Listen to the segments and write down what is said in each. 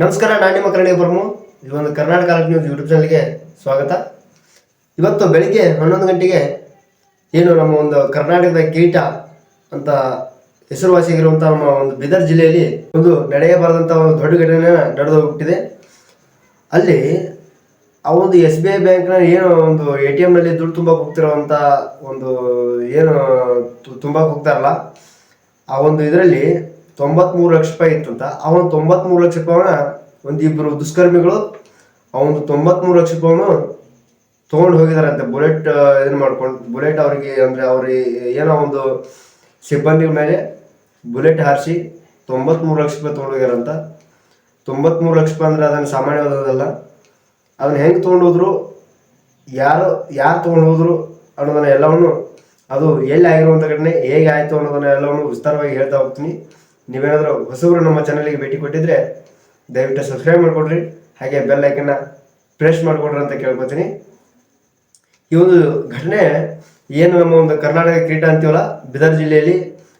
ನಮಸ್ಕಾರ, ನಾನು ನಿಮ್ಮ ಕನ್ನಡಿಗ ಬರ್ಮು. ಈ ಒಂದು ಕರ್ನಾಟಕ ನ್ಯೂಸ್ ಯೂಟ್ಯೂಬ್ ಚಾನಲ್ಗೆ ಸ್ವಾಗತ. ಇವತ್ತು ಬೆಳಿಗ್ಗೆ ಹನ್ನೊಂದು ಗಂಟೆಗೆ ಏನು ನಮ್ಮ ಒಂದು ಕರ್ನಾಟಕದ ಕೀಟ ಅಂತ ಹೆಸರುವಾಸಿಯಾಗಿರುವಂಥ ನಮ್ಮ ಒಂದು ಬೀದರ್ ಜಿಲ್ಲೆಯಲ್ಲಿ ಒಂದು ನಡೆಯಬಾರದಂಥ ಒಂದು ದೊಡ್ಡ ಘಟನೆ ನಡೆದು ಹೋಗ್ಬಿಟ್ಟಿದೆ. ಅಲ್ಲಿ ಆ ಒಂದು ಎಸ್ ಬಿ ಐ ಬ್ಯಾಂಕ್ನ ಏನು ಒಂದು ಎ ಟಿ ಎಮ್ನಲ್ಲಿ ದುಡ್ಡು ತುಂಬಕ್ಕೆ ಹೋಗ್ತಿರೋವಂಥ ಒಂದು ಏನು ತುಂಬಕ್ಕೆ ಹೋಗ್ತಾರಲ್ಲ ಆ ಒಂದು ಇದರಲ್ಲಿ ತೊಂಬತ್ಮೂರು ಲಕ್ಷ ರೂಪಾಯಿ ಇತ್ತಂತ ಅವನು ಒಂದು ತೊಂಬತ್ಮೂರು ಲಕ್ಷ ರೂಪಾಯಿನ ಒಂದು ಇಬ್ಬರು ದುಷ್ಕರ್ಮಿಗಳು ಅವನು ತೊಂಬತ್ಮೂರು ಲಕ್ಷ ರೂಪಾಯಿನು ತೊಗೊಂಡು ಹೋಗಿದಾರಂತೆ. ಬುಲೆಟ್ ಇದನ್ನ ಮಾಡ್ಕೊಂಡು. ಬುಲೆಟ್ ಅವರಿಗೆ ಅಂದರೆ ಅವ್ರಿಗೆ ಏನೋ ಒಂದು ಸಿಬ್ಬಂದಿ ಮೇಲೆ ಬುಲೆಟ್ ಹಾರಿಸಿ ತೊಂಬತ್ಮೂರು ಲಕ್ಷ ರೂಪಾಯಿ ತೊಗೊಂಡು ಹೋಗ್ಯಾರಂತ ತೊಂಬತ್ಮೂರು ಲಕ್ಷ ರೂಪಾಯಿ ಅಂದರೆ ಅದನ್ನು ಸಾಮಾನ್ಯವಾದದಲ್ಲ ಅದನ್ನ ಹೆಂಗೆ ತೊಗೊಂಡು ಹೋದ್ರು, ಯಾರು ಯಾರು ತೊಗೊಂಡು ಹೋದ್ರು ಅನ್ನೋದನ್ನ ಎಲ್ಲವನ್ನು, ಅದು ಎಲ್ಲಿ ಆಗಿರುವಂಥ ಘಟನೆ, ಹೇಗೆ ಆಯಿತು ಅನ್ನೋದನ್ನ ಎಲ್ಲವನ್ನು ವಿಸ್ತಾರವಾಗಿ ಹೇಳ್ತಾ ಹೋಗ್ತೀನಿ. ನೀವೇನಾದರೂ ಹೊಸಬರು ನಮ್ಮ ಚಾನಲ್ಗೆ ಭೇಟಿ ಕೊಟ್ಟಿದ್ರೆ ದಯವಿಟ್ಟು ಸಬ್ಸ್ಕ್ರೈಬ್ ಮಾಡಿಕೊಡ್ರಿ. ಹಾಗೆ ಬೆಲ್ ಐಕನ್ನ ಪ್ರೆಸ್ ಮಾಡಿಕೊಡ್ರಿ ಅಂತ ಕೇಳ್ಕೊತೀನಿ. ಈ ಒಂದು ಘಟನೆ ಏನು ನಮ್ಮ ಒಂದು ಕರ್ನಾಟಕ ಕ್ರೀಡಾ ಅಂತೀವಲ್ಲ, ಬೀದರ್ ಜಿಲ್ಲೆಯಲ್ಲಿ,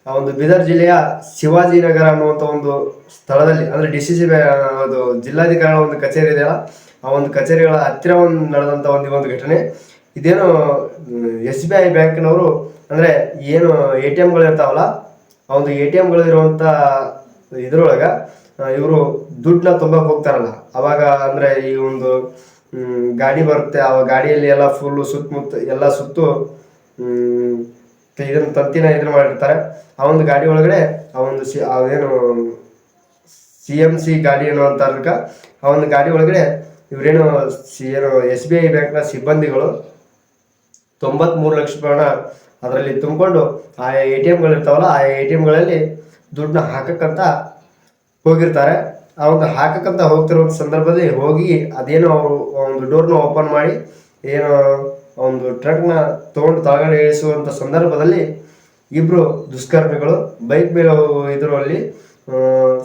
ಆ ಒಂದು ಬೀದರ್ ಜಿಲ್ಲೆಯ ಶಿವಾಜಿನಗರ ಅನ್ನುವಂಥ ಒಂದು ಸ್ಥಳದಲ್ಲಿ, ಅಂದರೆ ಡಿ ಸಿ ಸಿ ಅದು ಜಿಲ್ಲಾಧಿಕಾರಿಗಳ ಒಂದು ಕಚೇರಿ ಇದೆಯಲ್ಲ ಆ ಒಂದು ಕಚೇರಿಗಳ ಹತ್ತಿರ ಒಂದು ನಡೆದಂಥ ಒಂದು ಒಂದು ಘಟನೆ. ಇದೇನು ಎಸ್ ಬಿ ಐ ಬ್ಯಾಂಕ್ನವರು, ಅಂದರೆ ಏನು ಎ ಟಿ ಎಮ್ಗಳು ಇರ್ತಾವಲ್ಲ ಆ ಒಂದು ಎ ಟಿ ಎಮ್ಗಳು ಇರುವಂಥ ಇದ್ರೊಳಗೆ ಇವರು ದುಡ್ಡನ್ನ ತುಂಬಕ್ಕೆ ಹೋಗ್ತಾರಲ್ಲ. ಅವಾಗ ಅಂದರೆ ಈ ಒಂದು ಗಾಡಿ ಬರುತ್ತೆ. ಆ ಗಾಡಿಯಲ್ಲಿ ಎಲ್ಲ ಫುಲ್ಲು ಸುತ್ತಮುತ್ತ ಎಲ್ಲ ಸುತ್ತು ಇದನ್ನು ತಂತಿನ ಇದನ್ನ ಮಾಡಿರ್ತಾರೆ. ಆ ಒಂದು ಗಾಡಿ ಒಳಗಡೆ ಆ ಒಂದು ಸಿ ಅದೇನು ಸಿ ಎಂ ಸಿ ಗಾಡಿ ಏನೋ ಅಂತ ಆ ಒಂದು ಗಾಡಿ ಒಳಗಡೆ ಇವರೇನು ಸಿ ಏನು ಎಸ್ ಬಿ ಐ ಬ್ಯಾಂಕ್ನ ಸಿಬ್ಬಂದಿಗಳು ತೊಂಬತ್ಮೂರು ಲಕ್ಷ ರೂಪಾಯಿನ ಅದರಲ್ಲಿ ತುಂಬಿಕೊಂಡು ಆ ಎ ಟಿ ಎಮ್ಗಳು ಇರ್ತಾವಲ್ಲ ಆ ಎ ಟಿ ಎಮ್ಗಳಲ್ಲಿ ದುಡ್ಡನ್ನ ಹಾಕಕ್ಕಂತ ಹೋಗಿರ್ತಾರೆ. ಆ ಒಂದು ಹಾಕಕ್ಕಂತ ಹೋಗ್ತಿರೋ ಸಂದರ್ಭದಲ್ಲಿ ಹೋಗಿ ಅದೇನೋ ಅವರು ಒಂದು ಡೋರ್ನ ಓಪನ್ ಮಾಡಿ ಏನು ಒಂದು ಟ್ರಕ್ನ ತೊಗೊಂಡು ತಳಗಡೆ ಇಳಿಸುವಂಥ ಸಂದರ್ಭದಲ್ಲಿ ಇಬ್ಬರು ದುಷ್ಕರ್ಮಿಗಳು ಬೈಕ್ ಮೇಲೆ ಇದರಲ್ಲಿ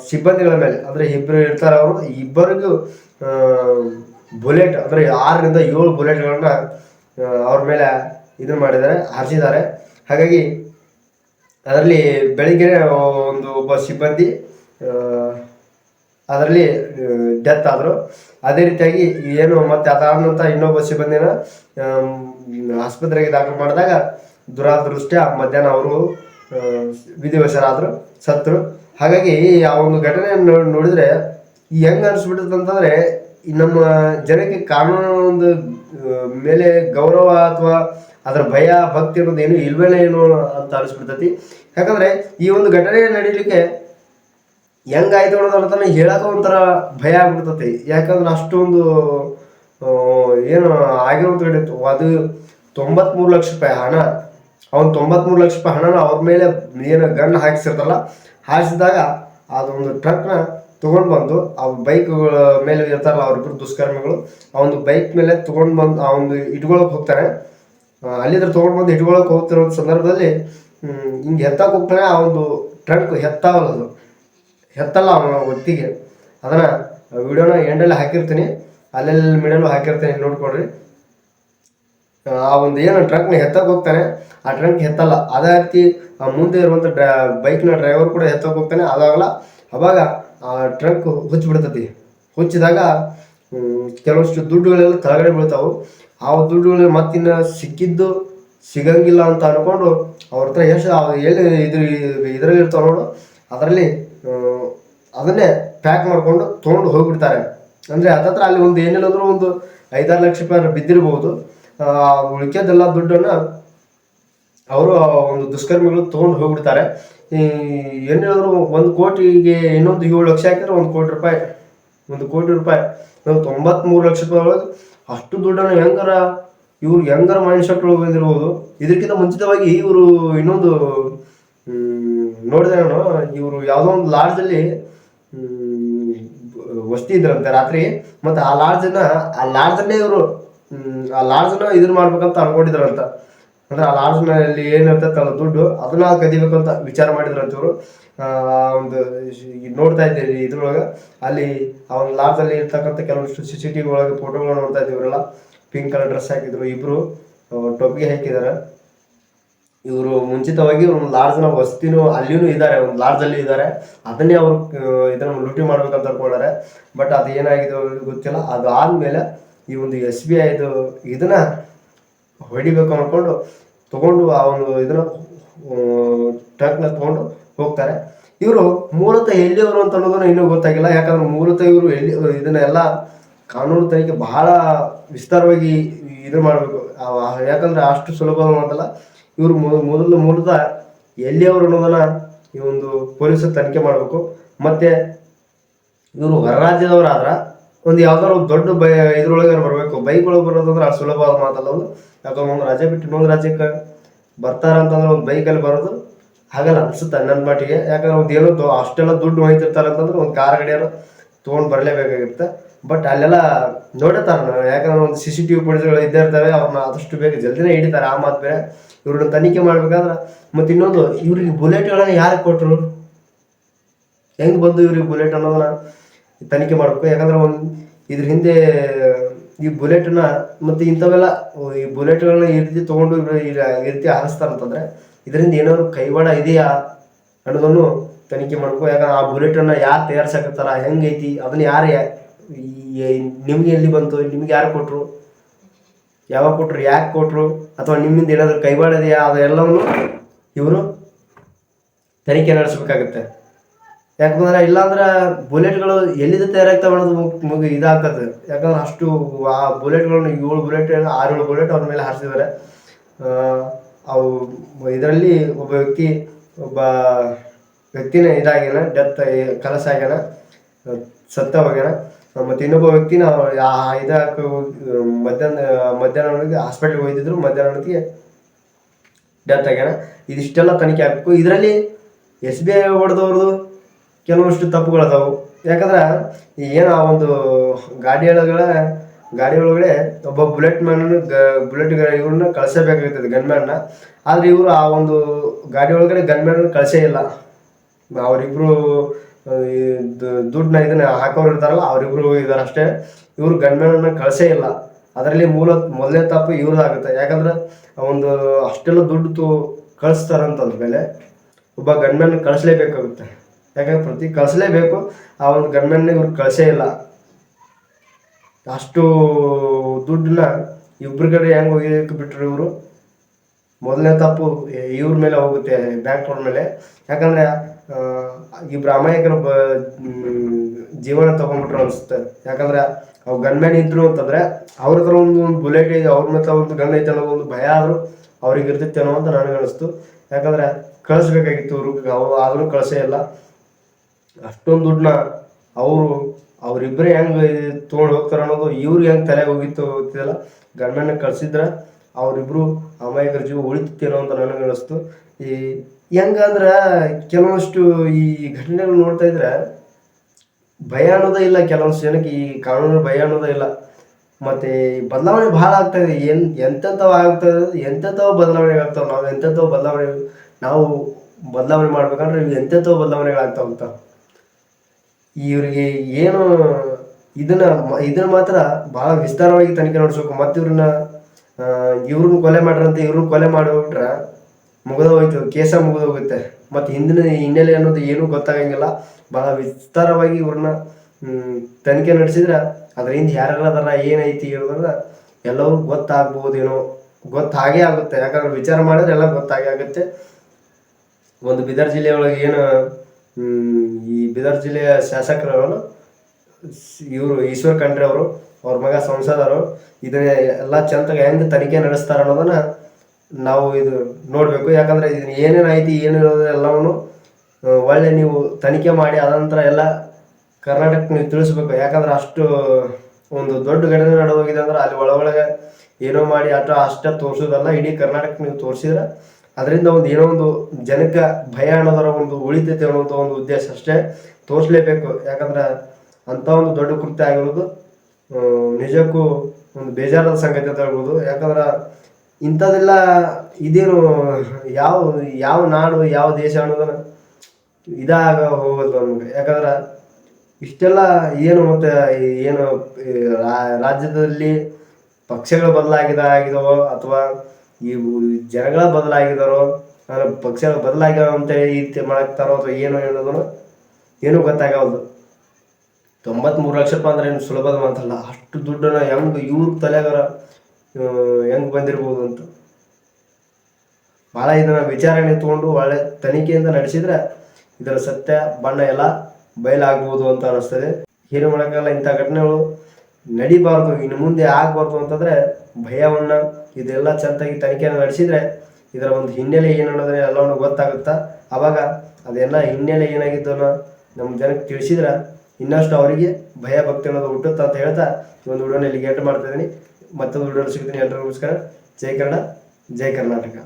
ಸಿಬ್ಬಂದಿಗಳ ಮೇಲೆ, ಅಂದರೆ ಇಬ್ಬರು ಇರ್ತಾರೆ ಅವರು. ಇಬ್ಬರಿಗೂ ಬುಲೆಟ್, ಅಂದರೆ ಆರರಿಂದ ಏಳು ಬುಲೆಟ್ಗಳನ್ನ ಅವ್ರ ಮೇಲೆ ಇದನ್ನ ಮಾಡಿದ್ದಾರೆ, ಹರಿಸಿದ್ದಾರೆ. ಹಾಗಾಗಿ ಅದರಲ್ಲಿ ಬೆಳಿಗ್ಗೆ ಒಂದು ಒಬ್ಬ ಸಿಬ್ಬಂದಿ ಅದರಲ್ಲಿ ಡೆತ್ ಆದರು. ಅದೇ ರೀತಿಯಾಗಿ ಏನು ಮತ್ತೆ ಅದಾದ ಇನ್ನೊಬ್ಬ ಸಿಬ್ಬಂದಿನ ಆಸ್ಪತ್ರೆಗೆ ದಾಖಲು ಮಾಡಿದಾಗ ದುರಾದೃಷ್ಟ, ಮಧ್ಯಾಹ್ನ ಅವರು ವಿಧಿವಶರಾದರು ಸತ್ರು ಹಾಗಾಗಿ ಆ ಒಂದು ಘಟನೆಯನ್ನು ನೋಡಿದರೆ ಹೆಂಗೆ ಈ ನಮ್ಮ ಜನಕ್ಕೆ ಕಾನೂನು ಒಂದು ಮೇಲೆ ಗೌರವ ಅಥವಾ ಅದರ ಭಯ, ಭಕ್ತಿ ಅನ್ನೋದು ಏನು ಇಲ್ವೇನೋ ಏನು ಅಂತ ಅನಿಸ್ಬಿಡ್ತೈತಿ. ಯಾಕಂದ್ರೆ ಈ ಒಂದು ಘಟನೆ ನಡೀಲಿಕ್ಕೆ ಹೆಂಗಾಯ್ತು ಅನ್ನೋದ್ರ ತನಕ ಹೇಳಕ ಒಂಥರ ಭಯ ಆಗ್ಬಿಡ್ತತಿ. ಯಾಕಂದ್ರೆ ಅಷ್ಟೊಂದು ಏನು ಆಗಿರುವಂತ ಹೇಳಿತ್ತು ಅದು ತೊಂಬತ್ಮೂರು ಲಕ್ಷ ರೂಪಾಯಿ ಹಣ. ಅವ್ನು ತೊಂಬತ್ಮೂರು ಲಕ್ಷ ರೂಪಾಯಿ ಹಣನ ಅವ್ರ ಮೇಲೆ ಏನು ಗನ್ ಹಾಕಿಸಿರ್ತಾರಲ್ಲ, ಹಾರಿಸಿದಾಗ ಅದೊಂದು ಟ್ರಕ್ನ ತೊಗೊಂಡು ಬಂದು ಆ ಬೈಕ್ಗಳ ಮೇಲೆ ಇರ್ತಾರಲ್ಲ ಅವರಿಬ್ಬರು ದುಷ್ಕರ್ಮಿಗಳು, ಆ ಒಂದು ಬೈಕ್ ಮೇಲೆ ತೊಗೊಂಡು ಬಂದು ಆ ಒಂದು ಇಟ್ಕೊಳಕ್ ಹೋಗ್ತಾನೆ ಅಲ್ಲಿದ್ರೆ ಅಲ್ಲಿಂದ ತೊಗೊಂಡು ಬಂದು ಇಟ್ಕೊಳಕ್ ಹೋಗ್ತಿರೋ ಸಂದರ್ಭದಲ್ಲಿ ಹಿಂಗೆ ಎತ್ತಕ್ಕೆ ಹೋಗ್ತಾನೆ, ಆ ಒಂದು ಟ್ರಕ್ ಎತ್ತಾವಲ್ಲ ಅದು. ಎತ್ತಲ್ಲ ಅವನ ಒತ್ತಿಗೆ ಅದನ್ನ ವಿಡಿಯೋನ ಎಂಡಲ್ಲಿ ಹಾಕಿರ್ತೀನಿ. ಅಲ್ಲೆಲ್ಲಿ ಮಿಡಲ್ ಹಾಕಿರ್ತೀನಿ ನೋಡ್ಕೊಡ್ರಿ ಆ ಒಂದು ಏನು ಟ್ರಕ್ನ ಎತ್ತಕ್ಕೆ ಹೋಗ್ತಾನೆ, ಆ ಟ್ರಕ್ ಎತ್ತಲ್ಲ ಅದೇ ರೀತಿ ಮುಂದೆ ಇರುವಂಥ ಬೈಕ್ ಬೈಕ್ನ ಡ್ರೈವರ್ ಕೂಡ ಎತ್ತಕ್ಕೆ ಹೋಗ್ತಾನೆ. ಅದಾಗಲ್ಲ, ಅವಾಗ ಆ ಟ್ರಕ್ ಹುಚ್ಚಿಬಿಡ್ತತಿ. ಹುಚ್ಚಿದಾಗ ಕೆಲವಷ್ಟು ದುಡ್ಡುಗಳೆಲ್ಲ ಕೆಳಗಡೆ ಬೀಳ್ತಾವು. ಆ ದುಡ್ಡುಗಳು ಮತ್ತಿನ್ನ ಸಿಕ್ಕಿದ್ದು ಸಿಗಂಗಿಲ್ಲ ಅಂತ ಅನ್ಕೊಂಡು ಅವ್ರ ಹತ್ರ ಎಷ್ಟು ಎಲ್ಲಿ ಇದ್ರ, ಇದರಲ್ಲಿ ಇರ್ತಾವೆ ನೋಡು, ಅದರಲ್ಲಿ ಅದನ್ನೇ ಪ್ಯಾಕ್ ಮಾಡ್ಕೊಂಡು ತೊಗೊಂಡು ಹೋಗ್ಬಿಡ್ತಾರೆ. ಅಂದರೆ ಅದತ್ರ ಅಲ್ಲಿ ಒಂದು ಏನಿಲ್ಲ ಅಂದ್ರೂ ಒಂದು ಐದಾರು ಲಕ್ಷ ರೂಪಾಯಿ ಬಿದ್ದಿರ್ಬೋದು. ಉಳಿಕೆದೆಲ್ಲ ದುಡ್ಡನ್ನು ಅವರು ಒಂದು ದುಷ್ಕರ್ಮಿಗಳು ತೊಗೊಂಡು ಹೋಗ್ಬಿಡ್ತಾರೆ. ಈ ಏನು ಹೇಳಿದ್ರು ಒಂದು ಕೋಟಿಗೆ ಇನ್ನೊಂದು ಏಳು ಲಕ್ಷ ಹಾಕಿದ್ರೆ ಒಂದು ಕೋಟಿ ರೂಪಾಯಿ. ಒಂದು ಕೋಟಿ ರೂಪಾಯಿ. ನಾವು ತೊಂಬತ್ಮೂರು ಲಕ್ಷ ರೂಪಾಯಿ ಒಳಗೆ ಅಷ್ಟು ದುಡ್ಡನ್ನು ಹೆಂಗಾರ ಇವ್ರು ಹೆಂಗಾರ ಮೈಂಡ್ ಸೆಟ್ ಒಳಗೆ ಬಂದಿರ್ಬೋದು. ಇದಕ್ಕಿಂತ ಮುಂಚಿತವಾಗಿ ಇವರು ಇನ್ನೊಂದು ನೋಡಿದೆ ನಾನು. ಇವರು ಯಾವುದೋ ಒಂದು ಲಾಡ್ಜಲ್ಲಿ ವಸ್ತಿ ಇದ್ರಂತೆ ರಾತ್ರಿ. ಮತ್ತು ಆ ಲಾಡ್ಜನ್ನ ಆ ಲಾಡ್ಜಲ್ಲೇ ಇವರು ಆ ಲಾಡ್ಜನ್ನ ಇದನ್ನ ಮಾಡ್ಬೇಕಂತ ಅನ್ಕೊಂಡಿದ್ರಂತ. ಅಂದ್ರೆ ಆ ಲಾಡ್ಜ್ನಲ್ಲಿ ಏನಿರ್ತೈತಲ್ಲ ದುಡ್ಡು ಅದನ್ನ ಕದಿಬೇಕಂತ ವಿಚಾರ ಮಾಡಿದ್ರಂತ ಇವರು ಒಂದು ನೋಡ್ತಾ ಇದ್ದೀವಿ ಇದ್ರೊಳಗೆ. ಅಲ್ಲಿ ಆ ಒಂದು ಲಾಡ್ಜಲ್ಲಿ ಇರ್ತಕ್ಕಂಥ ಕೆಲವಷ್ಟು ಸಿ ಸಿ ಟಿ ವಿ ಒಳಗೆ ಫೋಟೋಗಳು ನೋಡ್ತಾ ಇದ್ದೀವರೆಲ್ಲ ಪಿಂಕ್ ಕಲರ್ ಡ್ರೆಸ್ ಹಾಕಿದ್ರು. ಇಬ್ರು ಆ, ಟೊಪ್ಪಿಗೆ ಹಾಕಿದ್ದಾರೆ. ಇವರು ಮುಂಚಿತವಾಗಿ ಒಂದು ಲಾಡ್ಜ್ನ ವಸ್ತಿನೂ ಅಲ್ಲಿನೂ ಇದ್ದಾರೆ. ಒಂದು ಲಾಡ್ಜಲ್ಲಿ ಇದ್ದಾರೆ. ಅದನ್ನೇ ಅವರು ಇದನ್ನು ಲೂಟಿ ಮಾಡ್ಬೇಕಂತ ಅನ್ಕೊಂಡಾರೆ ಬಟ್ ಅದು ಏನಾಗಿದೆ ಗೊತ್ತಿಲ್ಲ. ಅದು ಆದಮೇಲೆ ಈ ಒಂದು ಎಸ್ ಬಿ ಐದು ಇದನ್ನ ಹೊಡಿಬೇಕು ಅನ್ಕೊಂಡು ತಗೊಂಡು ಆ ಒಂದು ಇದನ್ನ ಟ್ರಕ್ನ ತಗೊಂಡು ಹೋಗ್ತಾರೆ. ಇವರು ಮೂಲತಃ ಎಲ್ಲಿಯವರು ಅಂತ ಅನ್ನೋದನ್ನ ಇನ್ನೂ ಗೊತ್ತಾಗಿಲ್ಲ. ಯಾಕಂದ್ರೆ ಮೂಲತಃ ಇವರು ಎಲ್ಲಿ, ಇದನ್ನೆಲ್ಲ ಕಾನೂನು ತನಿಖೆ ಬಹಳ ವಿಸ್ತಾರವಾಗಿ ಇದು ಮಾಡಬೇಕು. ಯಾಕಂದ್ರೆ ಅಷ್ಟು ಸುಲಭ ಮಾಡಲ್ಲ ಇವರು ಮೊದಲು ಮೂಲತಃ ಎಲ್ಲಿಯವರು ಅನ್ನೋದನ್ನ ಈ ಒಂದು ಪೊಲೀಸರು ತನಿಖೆ ಮಾಡಬೇಕು. ಮತ್ತೆ ಇವರು ಹೊರ ರಾಜ್ಯದವರಾದ್ರ ಒಂದು ಯಾವ್ದಾರು ಒಂದು ದೊಡ್ಡ ಬೈ, ಇದ್ರೊಳಗೆ ಬರಬೇಕು? ಬೈಕ್ ಒಳಗೆ ಬರೋದಂದ್ರೆ ಆ ಸುಲಭವಾದ ಮಾತಲ್ಲ ಅದು ಯಾಕಂದ್ರೆ ಒಂದು ರಾಜ್ಯ ಬಿಟ್ಟು ಇನ್ನೊಂದು ರಾಜ್ಯಕ್ಕೆ ಬರ್ತಾರ ಅಂತಂದ್ರೆ ಒಂದು ಬೈಕಲ್ಲಿ ಬರೋದು ಹಾಗಲ್ಲ ಅನ್ಸುತ್ತೆ ನನ್ನ ಮಟ್ಟಿಗೆ. ಯಾಕಂದ್ರೆ ಒಂದು ಏನೋ ಅಷ್ಟೆಲ್ಲ ದುಡ್ಡು ಒಯ್ತಿರ್ತಾರೆ ಅಂತಂದ್ರೆ ಒಂದು ಕಾರ್ ಗಡಿಯಾರು ತೊಗೊಂಡು ಬರಲೇಬೇಕಾಗಿರುತ್ತೆ. ಬಟ್ ಅಲ್ಲೆಲ್ಲ ನೋಡಿರ್ತಾರೆ ಯಾಕಂದ್ರೆ ಒಂದು ಸಿ ಸಿ ಟಿ ವಿ ಪೊಲೀಸ್ಗಳು ಇದ್ದೇ ಇರ್ತವೆ ಅವ್ರನ್ನ ಆದಷ್ಟು ಬೇಗ ಜಲ್ದಿನೇ ಹಿಡಿತಾರೆ ಆ ಮಾತು ಬೇರೆ. ಇವ್ರನ್ನ ತನಿಖೆ ಮಾಡ್ಬೇಕಾದ್ರೆ ಮತ್ತೆ ಇನ್ನೊಂದು ಇವ್ರಿಗೆ ಬುಲೆಟ್ಗಳನ್ನ ಯಾರಿಗೆ ಕೊಟ್ಟರು ಹೆಂಗ್ ಬಂದು ಇವ್ರಿಗೆ ಬುಲೆಟ್ ಅನ್ನೋದನ್ನ? ತನಿಖೆ ಮಾಡಬೇಕು. ಯಾಕಂದ್ರೆ ಒಂದು ಇದ್ರ ಹಿಂದೆ ಈ ಬುಲೆಟ್ನ ಮತ್ತೆ ಇಂಥವೆಲ್ಲ ಈ ಬುಲೆಟ್ಗಳನ್ನ ಈ ರೀತಿ ತೊಗೊಂಡು ಈ ರೀತಿ ರೀತಿ ಹಾರಿಸ್ತಾರಂತಂದ್ರೆ ಇದರಿಂದ ಏನಾದ್ರು ಕೈವಾಡ ಇದೆಯಾ ಅನ್ನೋದನ್ನು ತನಿಖೆ ಮಾಡ್ಕೊ ಯಾಕಂದ್ರೆ ಆ ಬುಲೆಟನ್ನು ಯಾರು ತಯಾರಿಸಕತ್ತಾರ, ಹೆಂಗೈತಿ, ಅದನ್ನ ಯಾರು ನಿಮ್ಗೆ ಎಲ್ಲಿ ಬಂತು, ನಿಮ್ಗೆ ಯಾರು ಕೊಟ್ಟರು ಯಾವಾಗ ಕೊಟ್ಟರು ಯಾಕೆ ಕೊಟ್ಟರು ಅಥವಾ ನಿಮ್ಮಿಂದ ಏನಾದರೂ ಕೈವಾಡ ಇದೆಯಾ, ಅದೆಲ್ಲವನ್ನು ಇವರು ತನಿಖೆ ನಡೆಸಬೇಕಾಗುತ್ತೆ. ಯಾಕಂದ್ರೆ ಇಲ್ಲಾಂದ್ರೆ ಬುಲೆಟ್ಗಳು ಎಲ್ಲಿಂದ ತಯಾರಾಗ್ತವೆ ಅನ್ನೋದು ಮುಗ್- ಇದಾಗ್ತದೆ. ಯಾಕಂದ್ರೆ ಅಷ್ಟು ಆ ಬುಲೆಟ್ಗಳನ್ನ ಏಳು ಬುಲೆಟ್ ಆರು ಏಳು ಬುಲೆಟ್ ಅವ್ರ ಮೇಲೆ ಹಾರಿಸಿದ್ದಾರೆ. ಅವು ಇದರಲ್ಲಿ ಒಬ್ಬ ವ್ಯಕ್ತಿ, ಒಬ್ಬ ವ್ಯಕ್ತಿನ ಇದಾಗ್ಯಾನ, ಡೆತ್ ಕಲಸ ಆಗ್ಯಾನ, ಸತ್ತ ಹೋಗ್ಯಾನ. ಮತ್ತೆ ಇನ್ನೊಬ್ಬ ವ್ಯಕ್ತಿನ ಇದಕ್ಕೆ ಮಧ್ಯಾಹ್ನ ಮಧ್ಯಾಹ್ನ ಹಾಸ್ಪಿಟ್ಲಿಗೆ ಹೋಗಿದ್ರು ಮಧ್ಯಾಹ್ನಕ್ಕೆ ಡೆತ್ ಆಗ್ಯಾನ. ಇದಿಷ್ಟೆಲ್ಲ ತನಿಖೆ ಆಗಬೇಕು. ಇದರಲ್ಲಿ ಎಸ್ ಬಿ ಐ ಹೊಡೆದವ್ರದ್ದು ಕೆಲವಷ್ಟು ತಪ್ಪುಗಳದಾವು. ಯಾಕಂದ್ರೆ ಏನು ಆ ಒಂದು ಗಾಡಿ ಒಳಗಡೆ ಗಾಡಿ ಒಳಗಡೆ ಒಬ್ಬ ಬುಲೆಟ್ ಮ್ಯಾನ್ ಬುಲೆಟ್ ಇವ್ರನ್ನ ಕಳಿಸಬೇಕಾಗ್ತದೆ ಗನ್ ಆದರೆ ಇವರು ಆ ಒಂದು ಗಾಡಿ ಒಳಗಡೆ ಗನ್ ಮ್ಯಾನ್ ಕಳಿಸೇ ಇಲ್ಲ. ಅವರಿಬ್ಬರು ದುಡ್ಡನ್ನ ಇದನ್ನ ಹಾಕೋರು ಇರ್ತಾರಲ್ಲ ಅವರಿಬ್ಬರು ಇದಾರೆ ಅಷ್ಟೇ. ಇವರು ಗನ್ ಮ್ಯಾನ್ ಕಳಿಸೇ ಇಲ್ಲ. ಅದರಲ್ಲಿ ಮೂಲ, ಮೊದಲನೇ ತಪ್ಪು ಇವ್ರದ್ದಾಗುತ್ತೆ ಯಾಕಂದ್ರೆ ಒಂದು ಅಷ್ಟೆಲ್ಲ ದುಡ್ಡು ತು ಕಳಿಸ್ತಾರಂತಂದ ಮೇಲೆ ಒಬ್ಬ ಗನ್ಮ್ಯಾನ್ ಕಳಿಸ್ಲೇಬೇಕಾಗುತ್ತೆ. ಯಾಕಂದ್ರೆ ಪ್ರತಿ ಕಳಿಸ್ಲೇಬೇಕು, ಆ ಒಂದು ಗನ್ಮ್ಯಾನ್ ಇವ್ರು ಕಳಿಸೇ ಇಲ್ಲ. ಅಷ್ಟು ದುಡ್ಡನ್ನ ಇಬ್ಬರ ಕಡೆ ಹೆಂಗೆ ಹೋಗಿದ್ದಕ್ಕೆ ಬಿಟ್ಟರು ಇವರು? ಮೊದಲನೇ ತಪ್ಪು ಇವ್ರ ಮೇಲೆ ಹೋಗುತ್ತೆ ಬ್ಯಾಂಕ್ ಅವ್ರ ಮೇಲೆ. ಯಾಕಂದ್ರೆ ಈ ಅಮಾಯಕರ ಬ ಜೀವನ ತಗೊಂಡ್ಬಿಟ್ರು ಅನಿಸುತ್ತೆ. ಯಾಕಂದ್ರೆ ಅವ್ರು ಗನ್ಮ್ಯಾನ್ ಇದ್ರು ಅಂತಂದ್ರೆ, ಅವ್ರ ಹತ್ರ ಒಂದು ಒಂದು ಬುಲೆಟ್ ಇದೆ, ಅವ್ರ ಮತ್ತೆ ಒಂದು ಗನ್ ಐತೆ ಅನ್ನೋ ಒಂದು ಭಯ ಆದರೂ ಅವ್ರಿಗೆ ಇರ್ತೈತೆ ಅನ್ನೋ ಅಂತ ನನಗೆ ಅನಿಸ್ತು ಯಾಕಂದ್ರೆ, ಕಳಿಸ್ಬೇಕಾಗಿತ್ತು ಇವ್ರಿಗೆ ಅವು ಆದರೂ ಕಳಿಸೇ ಇಲ್ಲ. ಅಷ್ಟೊಂದು ದುಡ್ಡನ್ನ ಅವರು ಅವರಿಬ್ಬರೇ ಹೆಂಗೆ ತೊಗೊಂಡು ಹೋಗ್ತಾರೆ ಅನ್ನೋದು ಇವ್ರಿಗೆ ಹೆಂಗೆ ತಲೆಗೆ ಹೋಗಿತ್ತು ಗೊತ್ತಿಲ್ಲ. ಗಂಡನ ಕಳ್ಸಿದ್ರೆ ಅವರಿಬ್ಬರು ಅಮಾಯಕರ ಜೀವ ಉಳಿತೇನೋ ಅಂತ ನನಗೆ ಅನಿಸ್ತು. ಈ ಹೆಂಗಂದ್ರೆ ಕೆಲವೊಷ್ಟು ಈ ಘಟನೆಗಳು ನೋಡ್ತಾ ಇದ್ರೆ ಭಯ ಅನ್ನೋದೇ ಇಲ್ಲ ಕೆಲವೊಂದು ಜನಕ್ಕೆ, ಈ ಕಾನೂನು ಭಯ ಅನ್ನೋದೇ ಇಲ್ಲ. ಮತ್ತೆ ಬದಲಾವಣೆ ಭಾಳ ಆಗ್ತಾ ಇದೆ. ಎನ್ ಎಂತೆಂಥವು ಆಗ್ತಾ ಇದೆ ಬದಲಾವಣೆ ಆಗ್ತಾವೆ, ನಾವು ಎಂತೆಂಥವು ಬದಲಾವಣೆ ನಾವು ಬದಲಾವಣೆ ಮಾಡ್ಬೇಕಂದ್ರೆ ಇವು ಎಂತೆಂಥವು ಬದಲಾವಣೆಗಳಾಗ್ತಾ ಹೋಗ್ತಾವೆ ಇವ್ರಿಗೆ ಏನು ಇದನ್ನ ಇದನ್ನ ಮಾತ್ರ ಬಹಳ ವಿಸ್ತಾರವಾಗಿ ತನಿಖೆ ನಡೆಸ್ಬೇಕು. ಮತ್ತೆ ಇವ್ರನ್ನ ಇವ್ರನ್ನ ಕೊಲೆ ಮಾಡ್ರಂತ ಇವ್ರನ್ನ ಕೊಲೆ ಮಾಡಿಬಿಟ್ರೆ ಮುಗಿದ ಹೋಯ್ತು, ಕೇಸ ಮುಗಿದೋಗುತ್ತೆ ಮತ್ತೆ ಹಿಂದಿನ ಹಿನ್ನೆಲೆ ಅನ್ನೋದು ಏನೂ ಗೊತ್ತಾಗಂಗಿಲ್ಲ. ಬಹಳ ವಿಸ್ತಾರವಾಗಿ ಇವ್ರನ್ನ ತನಿಖೆ ನಡೆಸಿದ್ರೆ ಅದರಿಂದ ಹಿಂದೆ ಯಾರ್ಯಾರು ಅದಾರ ಏನೈತಿ ಅನ್ನೋದ್ರ ಎಲ್ಲವೂ ಗೊತ್ತಾಗ್ಬೋದೇನೋ ಗೊತ್ತಾಗೇ ಆಗುತ್ತೆ. ಯಾಕಂದ್ರೆ ವಿಚಾರ ಮಾಡಿದ್ರೆ ಎಲ್ಲ ಗೊತ್ತಾಗೇ ಆಗುತ್ತೆ. ಒಂದು ಬೀದರ್ ಜಿಲ್ಲೆಯೊಳಗೆ ಏನು ಈ ಬೀದರ್ ಜಿಲ್ಲೆಯ ಶಾಸಕರವರು, ಇವರು ಈಶ್ವರ್ ಖಂಡ್ರೆ ಅವರು, ಅವ್ರ ಮಗ ಸಂಸದರು ಇದನ್ನ ಎಲ್ಲ ಚಂದಾಗ ಹೆಂಗ್ ತನಿಖೆ ನಡೆಸ್ತಾರ ಅನ್ನೋದನ್ನ ನಾವು ಇದು ನೋಡಬೇಕು. ಯಾಕಂದ್ರೆ ಇದನ್ನ ಏನೇನು ಐತಿ ಏನಿರೋದು ಎಲ್ಲವನ್ನು ಒಳ್ಳೆ ನೀವು ತನಿಖೆ ಮಾಡಿ ಅದ ನಂತರ ಎಲ್ಲ ಕರ್ನಾಟಕಕ್ಕೆ ನೀವು ತಿಳಿಸ್ಬೇಕು. ಯಾಕಂದ್ರೆ ಅಷ್ಟು ಒಂದು ದೊಡ್ಡ ಘಟನೆ ನಡೆದೋಗಿದೆ ಅಂದ್ರೆ ಅಲ್ಲಿ ಒಳಗೊಳಗೆ ಏನೋ ಮಾಡಿ ಅಷ್ಟ ಅಷ್ಟೇ ತೋರಿಸೋದಲ್ಲ, ಇಡೀ ಕರ್ನಾಟಕ ನೀವು ತೋರಿಸಿದ್ರೆ ಅದರಿಂದ ಒಂದು ಏನೋ ಒಂದು ಜನಕ್ಕೆ ಭಯ ಅನ್ನೋದರ ಒಂದು ಉಳಿತೈತೆ ಅನ್ನೋದು ಒಂದು ಉದ್ದೇಶ ಅಷ್ಟೇ. ತೋರಿಸಲೇಬೇಕು. ಯಾಕಂದ್ರೆ ಅಂಥ ಒಂದು ದೊಡ್ಡ ಕೃತ್ಯ ಆಗಿರೋದು ನಿಜಕ್ಕೂ ಒಂದು ಬೇಜಾರದ ಸಂಗತಿ ಅಂತ ಹೇಳ್ಬೋದು. ಯಾಕಂದ್ರೆ ಇಂಥದೆಲ್ಲ ಇದೇನು ಯಾವ ಯಾವ ನಾಡು, ಯಾವ ದೇಶ ಅನ್ನೋದನ್ನ ಇದಾಗ ಹೋಗೋದು ನಮಗೆ. ಯಾಕಂದ್ರೆ ಇಷ್ಟೆಲ್ಲ ಏನು ಮತ್ತೆ ಏನು ರಾಜ್ಯದಲ್ಲಿ ಪಕ್ಷಗಳು ಬದಲಾಗಿದ ಆಗಿದವೋ ಅಥವಾ ಈ ಜನಗಳ ಬದಲಾಗಿದಾರೋ ಅಂದ್ರೆ ಪಕ್ಷಗಳು ಬದಲಾಗ್ಯಾವ ಅಂತೇಳಿ ಈ ರೀತಿ ಮಾಡಾಕ್ತಾರೋ ಅಥವಾ ಏನೋ ಅನ್ನೋದನ್ನು ಏನೂ ಗೊತ್ತಾಗವಲ್ದು. ತೊಂಬತ್ಮೂರು ಲಕ್ಷ ರೂಪಾಯಿ ಅಂದ್ರೆ ಏನು ಸುಲಭದ ಮಾತಲ್ಲ. ಅಷ್ಟು ದುಡ್ಡನ್ನ ಹೆಂಗೆ ಇವ್ರ ತಲೆಗಾರ ಹೆಂಗ್ ಬಂದಿರ್ಬೋದು ಅಂತ. ಭಾಳ ಇದನ್ನ ವಿಚಾರಣೆ ತಗೊಂಡು ಒಳ್ಳೆ ತನಿಖೆಯಿಂದ ನಡೆಸಿದ್ರೆ ಇದರ ಸತ್ಯ, ಬಣ್ಣ ಎಲ್ಲ ಬಯಲಾಗ್ಬೋದು ಅಂತ ಅನಿಸ್ತದೆ. ಏನು ಮಾಡೋಕ್ಕಾಗಲ್ಲ ಇಂಥ ಘಟನೆಗಳು ನಡಿಬಾರ್ದು, ಇನ್ನು ಮುಂದೆ ಆಗಬಾರ್ದು ಅಂತಂದ್ರೆ ಭಯವನ್ನ ಇದೆಲ್ಲ ಚೆನ್ನಾಗಿ ತನಿಖೆಯನ್ನು ನಡೆಸಿದ್ರೆ ಇದರ ಒಂದು ಹಿನ್ನೆಲೆ ಏನು ಅನ್ನೋದನ್ನ ಎಲ್ಲವನ್ನು ಗೊತ್ತಾಗುತ್ತಾ? ಅವಾಗ ಅದೆಲ್ಲ ಹಿನ್ನೆಲೆ ಏನಾಗಿದ್ದನ್ನ ನಮ್ಮ ಜನಕ್ಕೆ ತಿಳಿಸಿದ್ರೆ ಇನ್ನಷ್ಟು ಅವರಿಗೆ ಭಯ, ಭಕ್ತಿ ಅನ್ನೋದು ಹುಟ್ಟುತ್ತಾ ಅಂತ ಹೇಳ್ತಾ ಈ ಒಂದು ವಿಡಿಯೋನ ಇಲ್ಲಿಗೆ ಎಂಟು ಮಾಡ್ತಾ ಇದ್ದೀನಿ. ಮತ್ತೊಂದು ವಿಡಿಯೋ ಸಿಗ್ತೀನಿ ಎಲ್ಲರಿಗೋಸ್ಕರ ನಮಸ್ಕಾರ. ಜೈ ಕನ್ನಡ, ಜೈ ಕರ್ನಾಟಕ.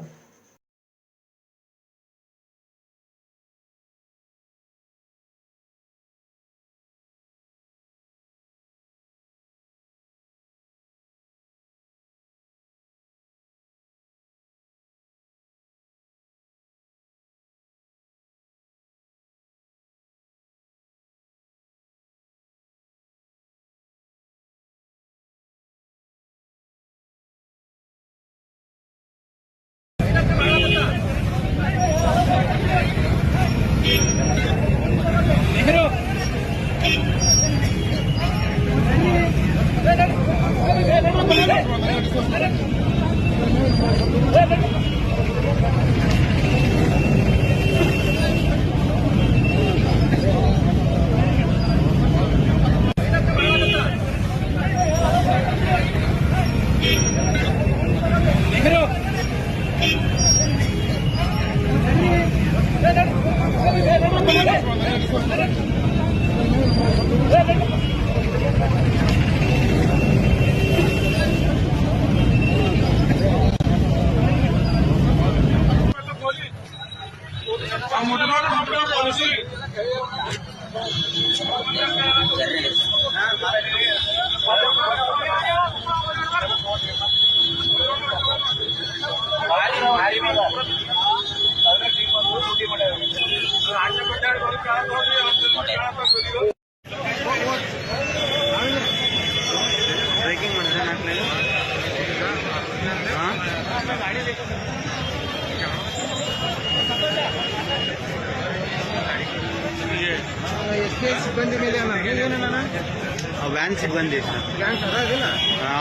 ಸಿಬ್ಬಂದಿ.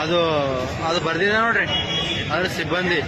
ಅದು ಅದು ಬರ್ದಿದೆ ನೋಡ್ರಿ. ಅದ್ರ ಸಿಬ್ಬಂದಿ.